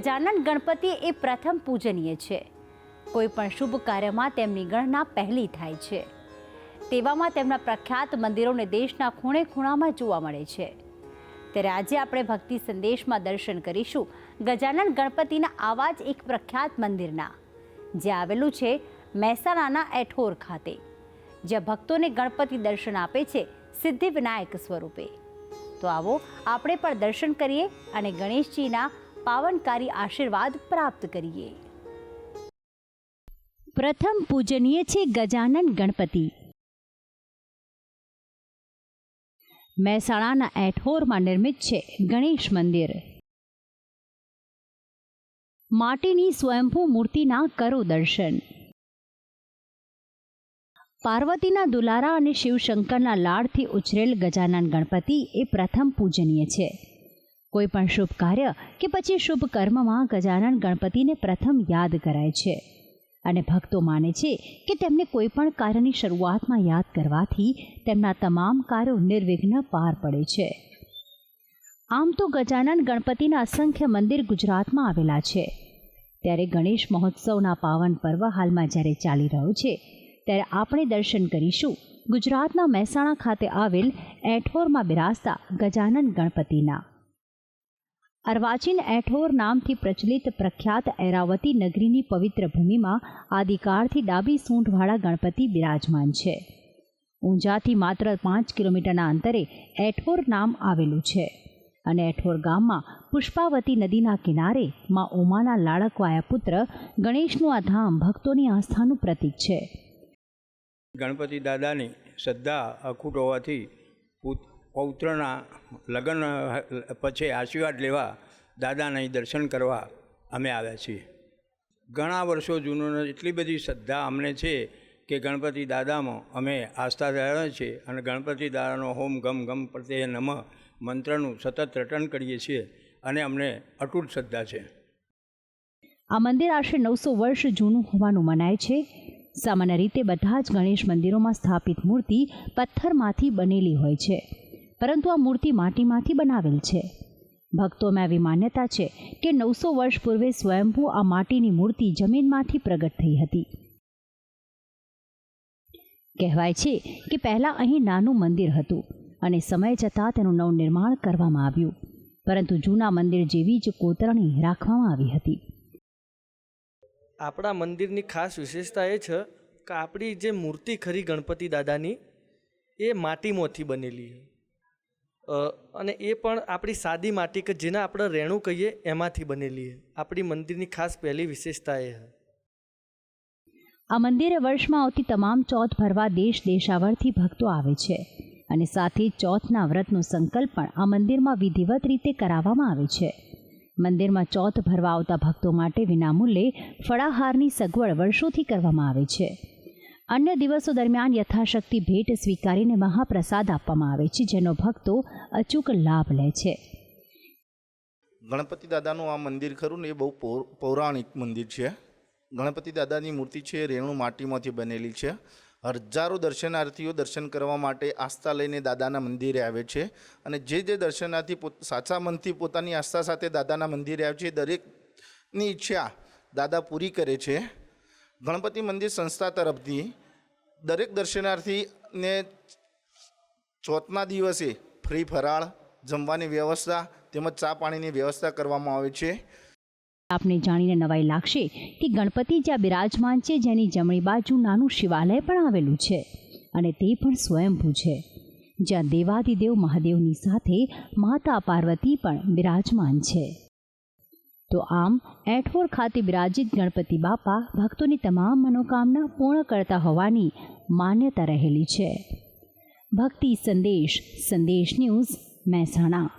ગજાનન ગણપતિ એ પ્રથમ પૂજનીય છે. કોઈ પણ શુભ કાર્યમાં તેમની ગણના પહેલી થાય છે. તેવામાં તેમના પ્રખ્યાત મંદિરોને દેશના ખૂણે ખૂણામાં જોવા મળે છે. ત્યારે આજે આપણે ભક્તિ સંદેશમાં દર્શન કરીશું ગજાનન ગણપતિના આવા જ એક પ્રખ્યાત મંદિરના. જે આવેલું છે મહેસાણાના એઠોર ખાતે. જ્યાં ભક્તોને ગણપતિ દર્શન આપે છે સિદ્ધિ વિનાયક સ્વરૂપે. તો આવો આપણે પણ દર્શન કરીએ અને ગણેશજીના પાવનકારી આશીર્વાદ પ્રાપ્ત કરીએ. પ્રથમ પૂજનીય છે ગજાનન ગણપતિ. મહેસાણાના એઠોરમાં નિર્મિત છે ગણેશ મંદિર. માટીની સ્વયંભૂ મૂર્તિના કરો દર્શન. પાર્વતીના દુલારા અને શિવશંકરના લાડથી ઉછરેલ ગજાનન ગણપતિ એ પ્રથમ પૂજનીય છે. કોઈ પણ શુભ કાર્ય કે પછી શુભ કર્મમાં ગજાનન ગણપતિને પ્રથમ યાદ કરાય છે. અને ભક્તો માને છે કે તેમને કોઈ પણ કાર્યની શરૂઆતમાં યાદ કરવાથી તેમના તમામ કાર્યો નિર્વિઘ્ન પાર પડે છે. આમ તો ગજાનન ગણપતિના અસંખ્ય મંદિર ગુજરાતમાં આવેલા છે. ત્યારે ગણેશ મહોત્સવના પાવન પર્વ હાલમાં જ્યારે ચાલી રહ્યો છે, ત્યારે આપણે દર્શન કરીશું ગુજરાતના મહેસાણા ખાતે આવેલ એઠોરમાં બિરાજતા ગજાનન ગણપતિના. અર્વાચીન એઠોર નામથી પ્રચલિત પ્રખ્યાત ઐરાવતી નગરીની પવિત્ર ભૂમિમાં આદિકાળથી ડાબી સૂંઢવાળા ગણપતિ બિરાજમાન છે. ઊંઝાથી માત્ર પાંચ કિલોમીટરના અંતરે એઠોર નામ આવેલું છે અને એઠોર ગામમાં પુષ્પાવતી નદીના કિનારે માં ઉમાના લાડકવાયા પુત્ર ગણેશનું આ ધામ ભક્તોની આસ્થાનું પ્રતીક છે. ગણપતિ દાદાની શ્રદ્ધા અખૂટ હોવાથી પૌત્રના લગ્ન પછી આશીર્વાદ લેવા દાદાના દર્શન કરવા અમે આવ્યા છીએ. ઘણા વર્ષો જૂનો એટલી બધી શ્રદ્ધા અમને છે કે ગણપતિ દાદામાં અમે આસ્થા ધરાવીએ છીએ અને ગણપતિ દાદાનો હોમ ગમ ગમ પ્રત્યે નમ મંત્રનું સતત રટન કરીએ છીએ અને અમને અતૂટ શ્રદ્ધા છે. આ મંદિર આશરે નવસો વર્ષ જૂનું હોવાનું મનાય છે. સામાન્ય રીતે બધા જ ગણેશ મંદિરોમાં સ્થાપિત મૂર્તિ પથ્થરમાંથી બનેલી હોય છે. પરંતુ આ મૂર્તિ માટીમાંથી બનાવેલ છે. ભક્તોમાં આવી માન્યતા છે કે નવસો વર્ષ પૂર્વે સ્વયંભૂ આ માટીની મૂર્તિ જમીનમાંથી પ્રગટ થઈ હતી. કહેવાય છે કે પહેલાં અહીં નાનું મંદિર હતું અને સમય જતાં તેનું નવનિર્માણ કરવામાં આવ્યું, પરંતુ જૂના મંદિર જેવી જ કોતરણી રાખવામાં આવી હતી. આપણા મંદિરની ખાસ વિશેષતા એ છે કે આપણી જે મૂર્તિ ખરી ગણપતિ દાદાની, એ માટીમાંથી બનેલી છે અને એ પણ આપણી સાદી માટી કે જેને આપણે રેણું કહીએ, એમાંથી બનેલી છે. આપણી મંદિરની ખાસ પહેલી વિશેષતા એ આ મંદિરે વર્ષમાં આવતી તમામ ચોથ ભરવા દેશ દેશાવરથી ભક્તો આવે છે અને સાથે ચોથના વ્રતનો સંકલ્પ પણ આ મંદિરમાં વિધિવત રીતે કરાવવામાં આવે છે. મંદિરમાં ચોથ ભરવા આવતા ભક્તો માટે વિનામૂલ્યે ફળાહારની સગવડ વર્ષોથી કરવામાં આવે છે. અન્ય દિવસો દરમિયાન યથાશક્તિ ભેટ સ્વીકારીને મહાપ્રસાદ આપવામાં આવે છે, જેનો ભક્તો અચૂક લાભ લે છે. ગણપતિ દાદાનું આ મંદિર ખરું ને એ બહુ પૌરાણિક મંદિર છે. ગણપતિ દાદાની મૂર્તિ છે એ રેણુ માટીમાંથી બનેલી છે. હજારો દર્શનાર્થીઓ દર્શન કરવા માટે આસ્થા લઈને દાદાના મંદિરે આવે છે અને જે જે દર્શનાર્થી પોત સાચા મનથી પોતાની આસ્થા સાથે દાદાના મંદિરે આવે છે દરેકની ઈચ્છા દાદા પૂરી કરે છે. ગણપતિ મંદિર સંસ્થા તરફથી દરેક દર્શનાર્થીને ચોથના દિવસે ફ્રી ફરાળ, જમવાની વ્યવસ્થા તેમજ ચા પાણીની વ્યવસ્થા કરવામાં આવે છે. આપને જાણીને નવાઈ લાગશે કે ગણપતિ જ્યાં બિરાજમાન છે જેની જમણી બાજુ નાનું શિવાલય પણ આવેલું છે અને તે પણ સ્વયંભૂ છે. જ્યાં દેવાદિદેવ મહાદેવની સાથે માતા પાર્વતી પણ બિરાજમાન છે. તો આમ, એઠોર ખાતે બિરાજિત ગણપતિ બાપા ભક્તોની તમામ મનોકામના પૂર્ણ કરતા હોવાની માન્યતા રહેલી છે. ભક્તિ સંદેશ સંદેશ ન્યૂઝ મહેસાણા.